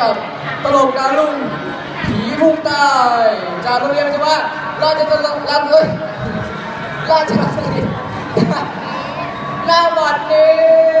กับตลกดาวรุ่งผีพุ่งใต้จากโรงเรียนวิศวะราชตลกรันเลยราชบัณฑิตหน้าวัดนี้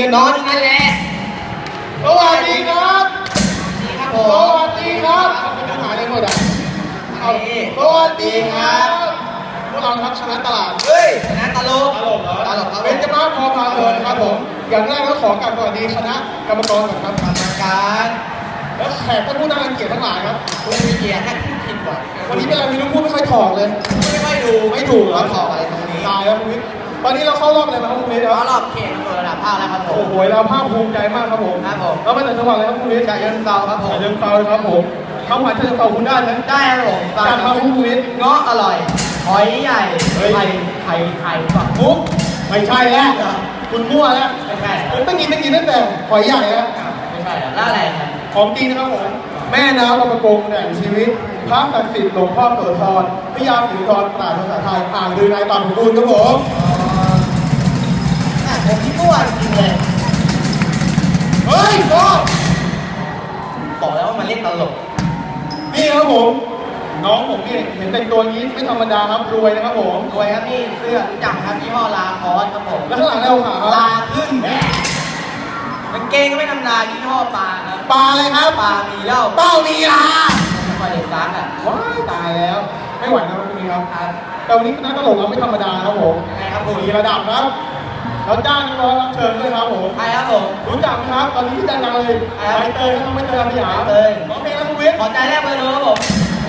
กันนอนนั่นแหละสวัสดีครับดีครับผสมวัสดีครับจะหาได้หมดอะเอาสวัสดีครับพวกเราครับชนะตลาดเฮ้ยนะตลก ตลกเหรอตลกครับ เป็นจะมาพอพาเพลินครับผม อย่างแรกก็ขอกราบสวัสดีคณะกรรมกรก่อนครับกรรมการแล้วแขกท่านผู้น่ารังเกียจทั้งหลายครับคุณมีเกียรติท่านผิดบ่อยวันนี้เป็นอะไรไม่รู้พูดไม่ค่อยถอกเลย ไม่ค่อยดูไม่ถูกเหรอเขาถอกอะไรตรงนี้ตายแล้วคุณวิทย์ ตอนนี้เราเข้ารอบอะไรมาครับคุณวิทย์คเขารับรอบเขตตำรวจระดับภาคแล้วครับผโอ้ม โหเราภาคภูมิใจมากครับผมครับผมเรามาจากจังหวัดอะไรครับคุณวิทย์ฉะเชิงเทราครับผม ฉะเชิงเทราครับผมคำหวานฉะเชิงเทราคุณได้ไหมได้ครับผมจัดมาคุณวิทย์เงาะอร่อย หอยใหญ่เฮ้ย ไข่ไข่ไข่ฝักมุกไม่ใช่แล้วคุณมั่วแล้วไม่ใช่เหรอผมต้องกินต้องกินตั้งแต่หอยใหญ่แล้ว ไม่ใช่เหรอแล้วอะไรครับ ของจริงนะครับผมแม่น้ำลำปะกงแห่งชีวิต พระศักดิ์สิทธิ์หลวงพ่อโสธรพระยาศรีธรปราชญ์ภาษาไทยอ่างลือนายปากของคุณครับผม อะผมที่มั่วจริงเลยเฮ้ยพ่อบอกแล้วว่ามันเล่นตลก นี่ครับผม น้องผมนี่เห็นแต่งตัวนี้ไม่ธรรมดาครับรวยนะครับผมรวยครับพี่เสื้อรู้จักครับยี่ห้อลาคอสครับผมแล้วข้างหลังเราขาครับลาขึ้นกางเกงก็ไม่ธรรมดายี่ห้อปลาครับปลาอะไรครับปลามีแล้วเป้ามีลาไม่ค่อยได้ซักอะว้ายตายแล้ว ไม่ไหวนะครับคุณนี้ครับครับแต่วันนี้คณะตลกเราไม่ธรรมดาครับผมยังไงครับผมมีระดับครับ เราจ้างนักร้องรับเชิญด้วยครับผมใครครับผมรู้จักไหมครับตอนนี้ที่ดังๆเลยใครครับใบเตยครับไม่เตยอาสยามใบเตยร้องเพลงแล้วคุณวิทย์ขอใจแรกเบอร์โทรครับผม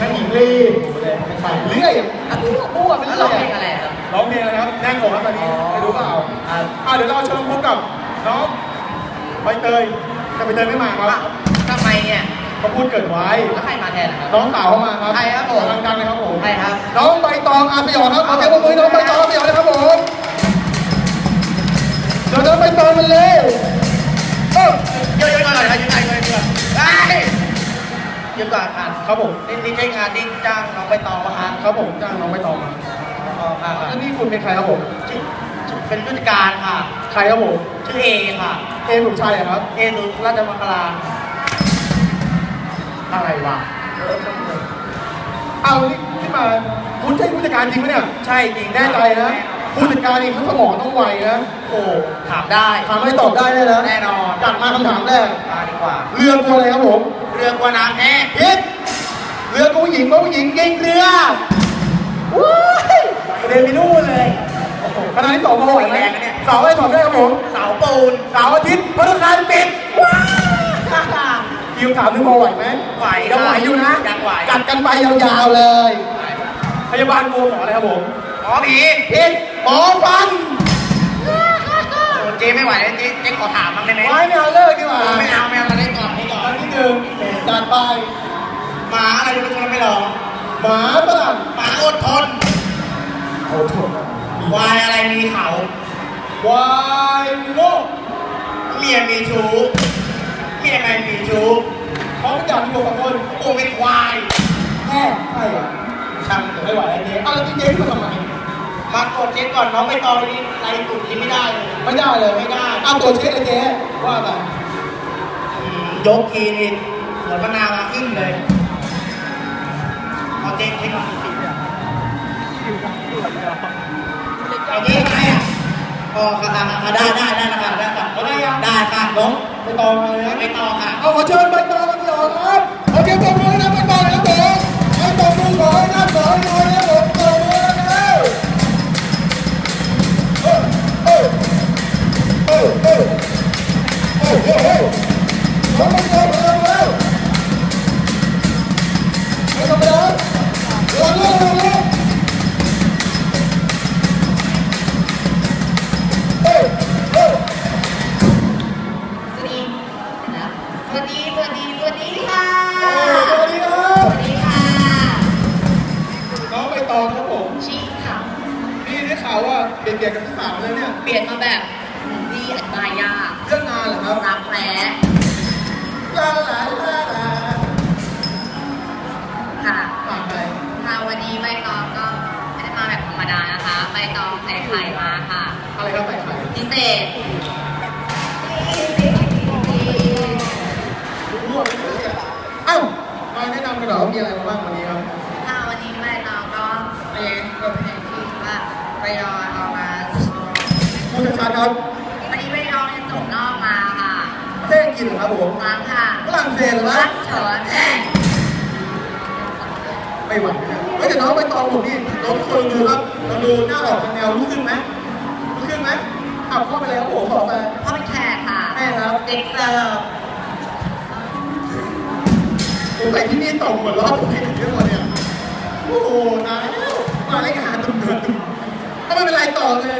นางหญิงลีไม่ใช่เรื่อยอะพูดพูดไปแล้วเรื่เราอยเพลงอะไรครับร้องเพลงอะไรครับแน่นอกครับตอนนี้ไม่รู้เปล่าครับอะเดี๋ยวเราเชิญพบกับน้องใบเตยแต่ใบเตยไม่มาครับทำไมเนี่ยเขาพูดเกิดไว้แล้วใครมาแทนนะครับน้องสาวเขามาครับใครครับผมกำลังดังเลยครับผมใครครับน้องใบตองอาสยามครับขอเสียงปรบมือให้น้องใบตองอาสยามเลยครับผม เดี๋ยวน้องใบตองมันเลยเออเยอะๆหน่อยนะยืนไหนเลยเพื่อนได้ยืนก่อนค่ะครับผมนี่นี่ใช้งานที่จ้างน้องใบตองมาครับครับผมจ้างน้องใบตองมาอ๋อค่ะค่ะแล้วนี่คุณเป็นใครครับผมชื่อชื่อเป็นผู้จัดการค่ะ ใครครับผมชื่อเอค่ะเอสุชัยเหรอครับเอสุราชมังคลาอะไรวะเอานี่ที่มาคุณใช่ผู้จัดการจริงไหมเนี่ย ใช่จริงแน่ใจนะ ผู้จัดการนี่เขาสมองต้องไวนะโอ้ถามได้ถามอะไรตอบได้เลยนะแน่นอนจัดมาคำถามแรกมาดีกว่า เรือตัวอะไรครับผม เรือกว่าน้ำแท้พิษเรือตัวผู้หญิงตัวผู้หญิงยิงเรือว้ายเรียนไปนู่นเลยขณะที่สองโมงไหวไหมแรงนะเนี่ยเสาร์อะไรสอบได้ครับผมเสาปูนเสาร์อาทิตย์พฤหัสปิดว้าคิวถามนึงพอไหวไหมไหวยังไหวอยู่นะยังไหวจัดกันไปยาวๆเลย พยาบาลโกหมออะไรครับผมหมอผีพิษ หมอฟันโอ้เจ๊ไม่ไหวแล้วเจ๊เจ๊ขอถามมั้างได้ไหมไว้ไม่เอาเลิกดีกว่าไม่เอาไม่เอามาได้ก่อนให้ก่ออันนที่หนึ่งจัดไปหมาอะไรจะเป็นคนไม่หรอหมาฝรั่งหมาอดทนโอ้โหวายอะไรมีเขาวายโง่เมียมีชู้เมียไม่มีชู้เขาไม่อยากอยู่กับคนกูเป็นควายแค่ใช่เหรอช่างไม่ไหวไอ้เจ๊เอาแล้วเจ๊ขึ้นมาทำไม มากดเช็คก่อนน้องไม่ตองนี้ไรตุ่นที่ไม่ได้เลยไม่ได้เลยไม่ได้เอาตัวเช็คไอ้เจ๊ว่าไปอืมยกทีนี่เหมือนมะนาวมาขึ้นเลยเอาเจ๊เช็คก่อนสิเอาเจ๊ไงอะพอค่ะค่ะค่ะได้ได้ได้นะคะได้ค่ะได้ยังได้ค่ะน้องไปตองมาเลยนะไม่ต่อค่ะเอาขอเชิญใบตองมาต่อครับโอเคตบมือนะใบตองนะ เปลี่ยนเกียร์กับพี่าวแล้เนี่ย เปลี่ยนมาแบบดีอัดบายยากเรื่องงานเหรอครับรักแร้ลาลาลาลาค่ะ ฝากไปวันนี้ใบตองก็ไม่ได้มาแบบธรรมดานะคะใบตองใส่ไข่มาค่ะ อะไรครับใส่ไข่พิเศษรั่วไปเกี่ยเอ้ามาแนะนำกันเหรอมีอะไรบ้างวันนี้ครับวันนี้ใบตองก็เปโรงเรียนที่ว่าไปยอน กินเครับผมล้งค่ะฝรั่งเศสหรือครัรักบเฉินแม่ไม่หวังนะเฮ้ยแต่น้องไปตองผมนี่น้องคยดูครับเราดูหน้าออกเป็นแนวรู้ขึ้นไหมรู้ขึ้นไหมขับเข้าไปเลยครับผมบอกไปพ่อเแขกค่ะแม่ครับเด็กเสิร์ฟผมไปที่นี่ตองหมดรอบผมเห็นเยอะกว่เนี่ยโอ้โหนายวมาเล่นรานตุ่มเดือดตุ่มถ้าไม่เป็นไรต่อเลย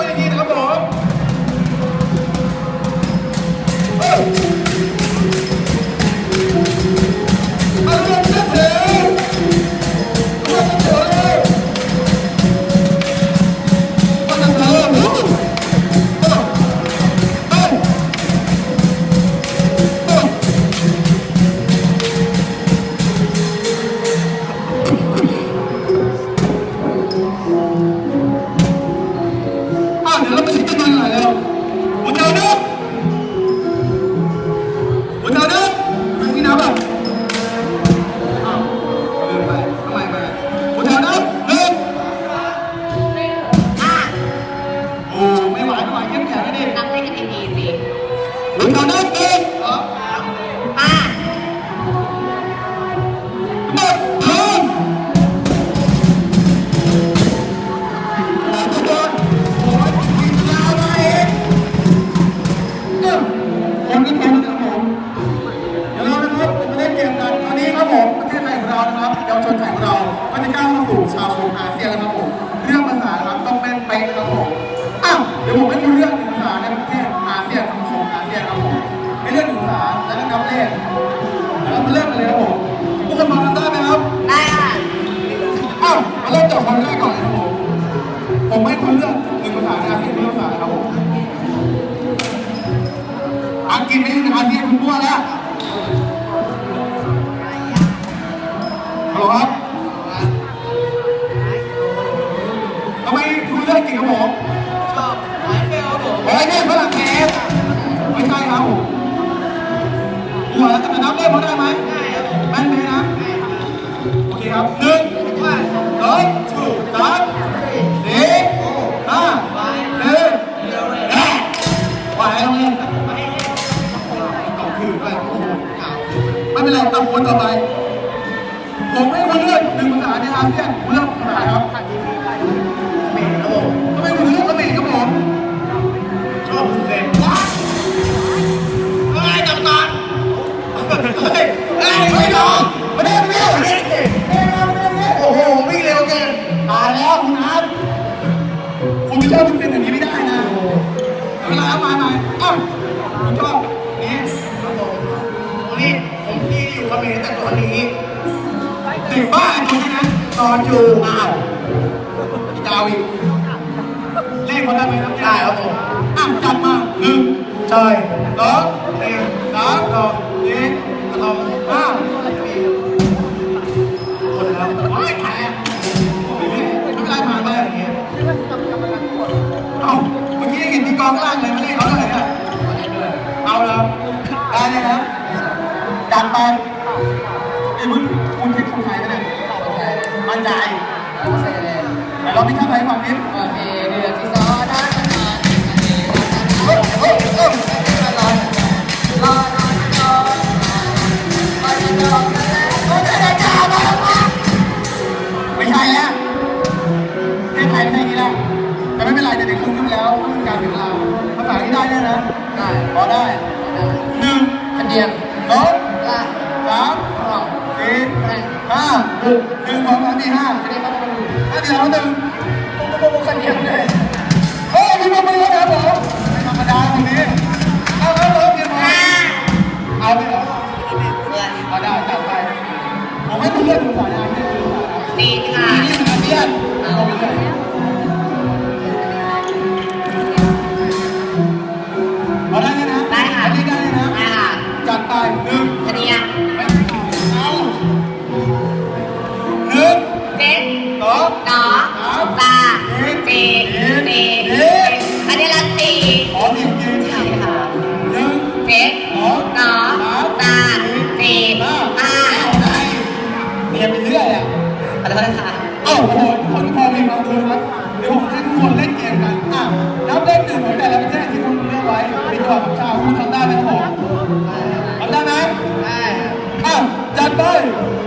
ไว้เอคืนไปโอ้โหไม่เป็นไรตะโกนต่อไป ผมไม่รู้เลื่องหนึ่งภาษาในอาเซียนคุณเรื่องภาษาครับทำไมคุณเลือกเขมรครับผมชอบคุณเด็กว้าเฮ้ยกัปตันเฮ้เฮ้ยไม่ยอมมาเด้มเด้มาเด้โอ้โหวิ่งเร็วเกินตายแล้วคุณอาร์ตคุณไม่ชอบ เวลาเอามาใหม่เอ้าคุชอบนี่ครับผมนี่ผมที่อยู่เขมรแต่ตอนนี้ติดบ้านอยู่นะตอนอยู่อ้าวพี่เอาอีกเล่นคนได้ไหมครับได้ครับผมอ้าวจัดมาหนึ่งใช่สองเรียงสามสอง พอได้หนึ่งสองสามสี่ห้าหกหนึ่งสองสามสี่ห้าห้าเดียวหนึ่งเฮ้ยมีมือมือครับผมธรรมดาตรงนี้เอาแล้วเริ่มเรียนมาเอาไปเหรอเอาได้จัดไปผมให้คุณเลือกภาษาอาเซียนภาษาจีนค่ะนี่เป็นอาเซียนเอาไปเลย นึ่งคดีอะไม่เอาหนึ่งเจ็ดสองสองสามสี่สี่อันนี้ละสี่ขอหนึ่งยืนใช่ค่ะหนึ่งเจ็ดสองสองสามสี่ห้าห้าเอาได้เรียนไปเรื่อยอะขอโทษค่ะเอ้าโอ้โหทุกคนพอมีความรู้ครับเดี๋ยวผมให้ทุกคนเล่นเกมกันอะนับเลขหนึ่งของแต่ละประเทศที่คุณเลือกไว้เป็นตัวของชาวคุณทำได้ไหมครับผม ท